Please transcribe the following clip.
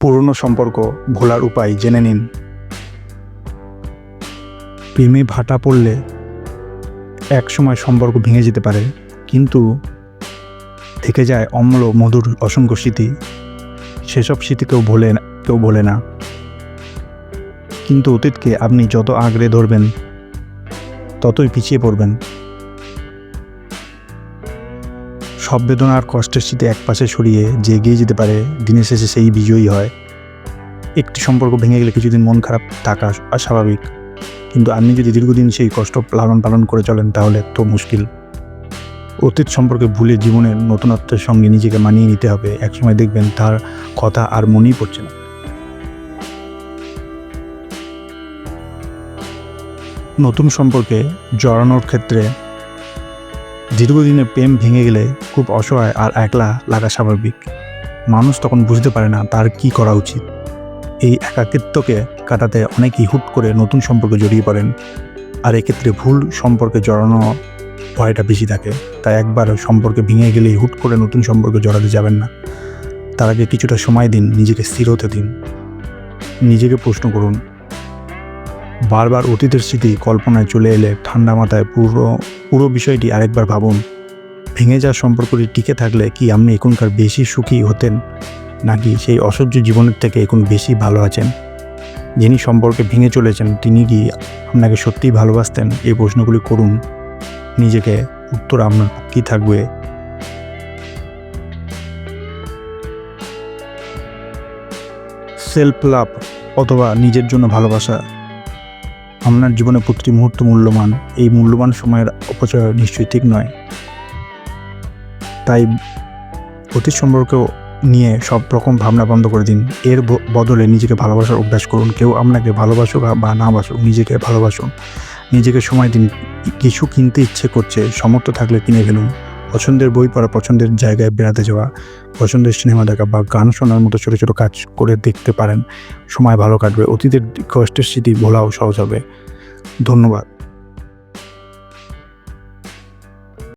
পুরনো সম্পর্ক ভোলার উপায় জেনে নিন। প্রেমে ভাটা পড়লে এক সময় সম্পর্ক ভেঙে যেতে পারে, কিন্তু থেকে যায় অম্ল, মধুর, অসংখ্য স্মৃতি। সেসব স্মৃতি কেউ ভোলে কেউ ভোলে না। কিন্তু অতীতকে আপনি যত আঁকড়ে ধরবেন, ততই পিছিয়ে পড়বেন। সব বেদনা আর কষ্টের স্মৃতি এক পাশে সরিয়ে যে এগিয়ে যেতে পারে, দিনের শেষে সেই বিজয়ী হয়। একটি সম্পর্ক ভেঙে গেলে কিছুদিন মন খারাপ থাকা স্বাভাবিক। কিন্তু আপনি যদি দীর্ঘদিন সেই কষ্ট লালন পালন করে চলেন, তাহলে তো মুশকিল। অতীত সম্পর্কে ভুলে জীবনের নতুনত্বের সঙ্গে নিজেকে মানিয়ে নিতে হবে। একসময় দেখবেন তার কথা আর মনেই পড়ছে না। নতুন সম্পর্কে জড়ানোর ক্ষেত্রে দীর্ঘদিনের প্রেম ভেঙে গেলে খুব অসহায় আর একলা লাগা স্বাভাবিক। মানুষ তখন বুঝতে পারে না তার কি করা উচিত। এই একাকিত্বকে কাটাতে অনেকেই হুট করে নতুন সম্পর্কে জড়িয়ে পড়েন। আর এক্ষেত্রে ভুল সম্পর্কে জড়ানো ভয়টা বেশি থাকে। তাই একবার সম্পর্কে ভেঙে গেলেই হুট করে নতুন সম্পর্কে জড়াতে যাবেন না। তার আগে কিছুটা সময় দিন, নিজেকে স্থির হতে দিন। নিজেকে প্রশ্ন করুন বারবার অতীতের স্মৃতি কল্পনায় চলে এলে ঠান্ডা মাথায় পুরো পুরো বিষয়টি আরেকবার ভাবুন। ভেঙে যাওয়া সম্পর্কটি টিকে থাকলে কি আপনি এখনকার বেশি সুখী হতেন? নাকি সেই অসহ্য জীবনের থেকে এখন বেশি ভালো আছেন? যিনি সম্পর্কে ভেঙে চলেছেন, তিনি কি আপনাকে সত্যিই ভালোবাসতেন? এই প্রশ্নগুলি করুন। নিজেকে উত্তর আপনার কী থাকবে। সেলফ লাভ অথবা নিজের জন্য ভালোবাসা। আপনার জীবনে প্রতিটি মুহূর্ত মূল্যবান। এই মূল্যবান সময়ের অপচয় নিশ্চয়ই ঠিক নয়। তাই অতীত সম্পর্ক নিয়ে সব রকম ভাবনা বন্ধ করে দিন। এর বদলে নিজেকে ভালোবাসার অভ্যাস করুন। কেউ আপনাকে ভালোবাসুক বা না বাসুক নিজেকে ভালোবাসুন। নিজেকে সময় দিন। কিছু কিনতে ইচ্ছে করছে সমর্থ থাকলে কিনে ফেলুন। পছন্দের বই পড়া, পছন্দের জায়গায় বেড়াতে যাওয়া, পছন্দের সিনেমা দেখা বা গান শোনার মতো ছোটো ছোটো কাজ করে দেখতে পারেন। সময় ভালো কাটবে। অতীতের কষ্টের স্মৃতি ভোলাও সহজ হবে। ধন্যবাদ।